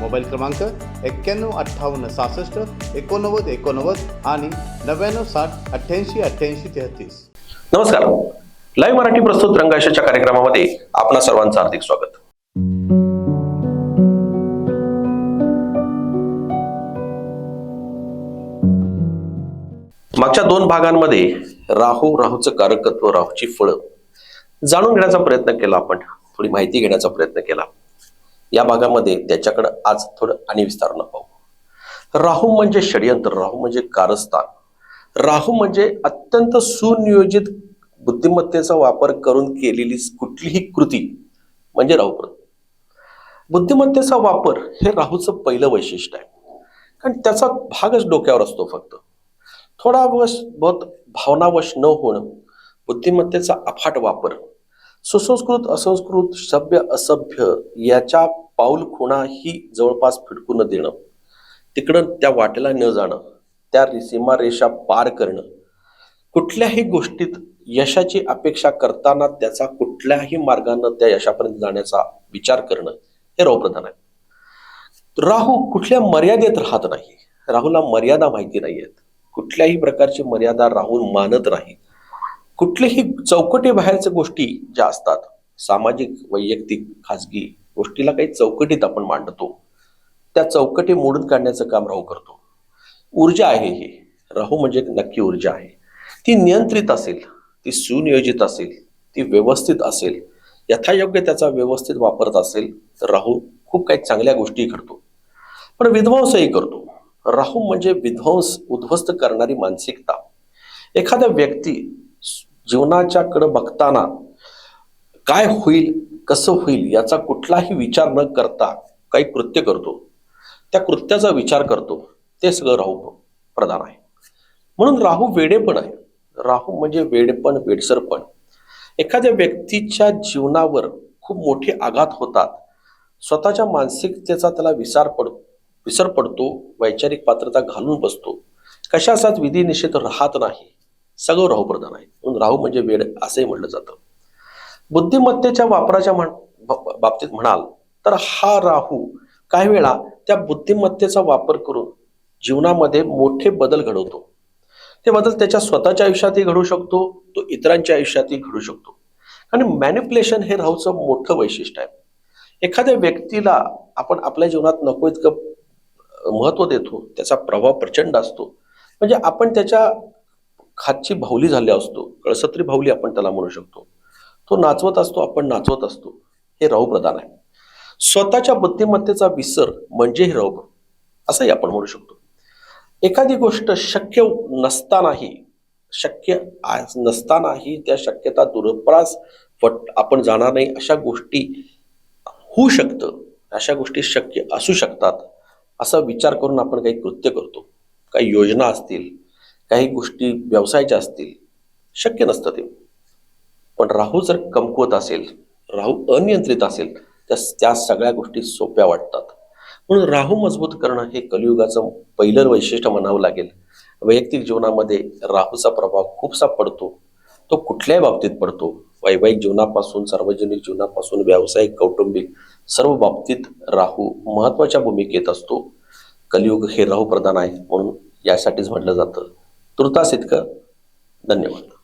Mobile क्रमांक एक्क्याण्णव अठ्ठावन्न सहासष्ट एकोणनव्वद एकोणनव्वद आणि नव्याण्णव साठ अठ्ठ्याऐंशी अठ्ठ्याऐंशी तेहतीस. नमस्कार. लाईव्ह मराठी प्रस्तुत रंगाशाच्या कार्यक्रमामध्ये आपणा सर्वांचं हार्दिक स्वागत. मागच्या दोन भागांमध्ये राहू राहूचं कारकत्व राहूची फळं जाणून घेण्याचा प्रयत्न केला आपण. थोडी माहिती घेण्याचा प्रयत्न केला. या भागामध्ये त्याच्याकडे आज थोडं आणि विस्तारणं पाहू. राहू म्हणजे षडयंत्र राहू म्हणजे कारस्थान. राहू म्हणजे अत्यंत सुनियोजित बुद्धिमत्तेचा वापर करून केलेली कुठलीही कृती म्हणजे राहूप्रत बुद्धिमत्तेचा वापर हे राहूचं पहिलं वैशिष्ट्य आहे. कारण त्याचा भागच डोक्यावर असतो फक्त. थोडा वश बहुत भावनावश न होणं बुद्धिमत्तेचा अफाट वापर सुसंस्कृत असंस्कृत सभ्य असभ्य याच्या पाऊल खुणाही जवळपास फिटकून देणं. तिकडं त्या वाटेला न जाणं त्या सीमारेषा पार करणं. कुठल्याही गोष्टीत यशाची अपेक्षा करताना त्याचा कुठल्याही मार्गानं त्या यशापर्यंत जाण्याचा विचार करणं हे राहूप्रधान आहे. राहू कुठल्या मर्यादेत राहत नाही. राहूला मर्यादा माहिती नाही आहेत कुठल्याही प्रकारची मर्यादा राहूल मानत नाही कुठलेही चौकटी बाहेरच्या गोष्टी ज्या असतात सामाजिक वैयक्तिक खाजगी गोष्टीला काही चौकटीत आपण मांडतो. त्या चौकटी मोडून काढण्याचं काम राहू करतो. ऊर्जा आहे ही. राहू म्हणजे नक्की ऊर्जा आहे. ती नियंत्रित असेल ती सुनियोजित असेल ती व्यवस्थित असेल यथायोग्य त्याचा व्यवस्थित वापरत असेल तर राहू खूप काही चांगल्या गोष्टी करतो पण विध्वंसही करतो. राहू म्हणजे विध्वंस उद्ध्वस्त करणारी मानसिकता. एखाद्या व्यक्ती जीवनाच्याकडे बघताना काय होईल कसं होईल याचा कुठलाही विचार न करता काही कृत्य करतो. त्या कृत्याचा विचार करतो. ते सगळं राहू प्रधान आहे. म्हणून राहू वेडेपण आहे. राहू म्हणजे वेडेपण वेडसरपण एखाद्या व्यक्तीच्या जीवनावर खूप मोठे आघात होतात. स्वतःच्या मानसिकतेचा त्याला विसार पड विसर पडतो. वैचारिक पात्रता घालून बसतो. कशाचाच विधी निषेध राहत नाही. सगळं राहू प्रधान आहे. म्हणून राहू म्हणजे वेळ असंही म्हणलं जातं. बुद्धिमत्तेच्या वापराच्या म्हण बाबतीत म्हणाल तर हा राहू काही वेळा त्या बुद्धिमत्तेचा वापर करून जीवनामध्ये मोठे बदल घडवतो. ते बदल त्याच्या स्वतःच्या आयुष्यातही घडू शकतो तो इतरांच्या आयुष्यातही घडू शकतो. आणि मॅनिप्युलेशन हे राहूचं मोठं वैशिष्ट्य आहे. एखाद्या व्यक्तीला आपण आपल्या जीवनात नको इतकं महत्त्व देतो त्याचा प्रभाव प्रचंड असतो. म्हणजे आपण त्याच्या खातची भावली झाल्या असतो कळसत्री भावली आपण त्याला म्हणू शकतो. तो नाचवत असतो आपण नाचवत असतो हे राहू प्रधान आहे. स्वतःच्या बुद्धिमत्तेचा विसर म्हणजे हे राहू असंही आपण म्हणू शकतो. एखादी गोष्ट शक्य नसतानाही शक्य नसतानाही त्या शक्यता दुरप्रास पट आपण जाणार नाही अशा गोष्टी होऊ शकतं अशा गोष्टी शक्य असू शकतात असा विचार करून आपण काही कृत्य करतो काही योजना असतील काही गोष्टी व्यवसायाच्या असतील शक्य नसतं ते. पण राहू जर कमकुवत असेल राहू अनियंत्रित असेल तर त्या सगळ्या गोष्टी सोप्या वाटतात. म्हणून राहू मजबूत करणं हे कलियुगाचं पहिलं वैशिष्ट्य म्हणावं लागेल. वैयक्तिक जीवनामध्ये राहूचा प्रभाव खूपसा पडतो. तो कुठल्याही बाबतीत पडतो. वैवाहिक जीवनापासून सार्वजनिक जीवनापासून व्यावसायिक कौटुंबिक सर्व बाबतीत राहू महत्त्वाच्या भूमिकेत असतो. कलियुग हे राहू प्रधान आहे म्हणून यासाठीच म्हटलं जातं. तुर्तास इतकं धन्यवाद.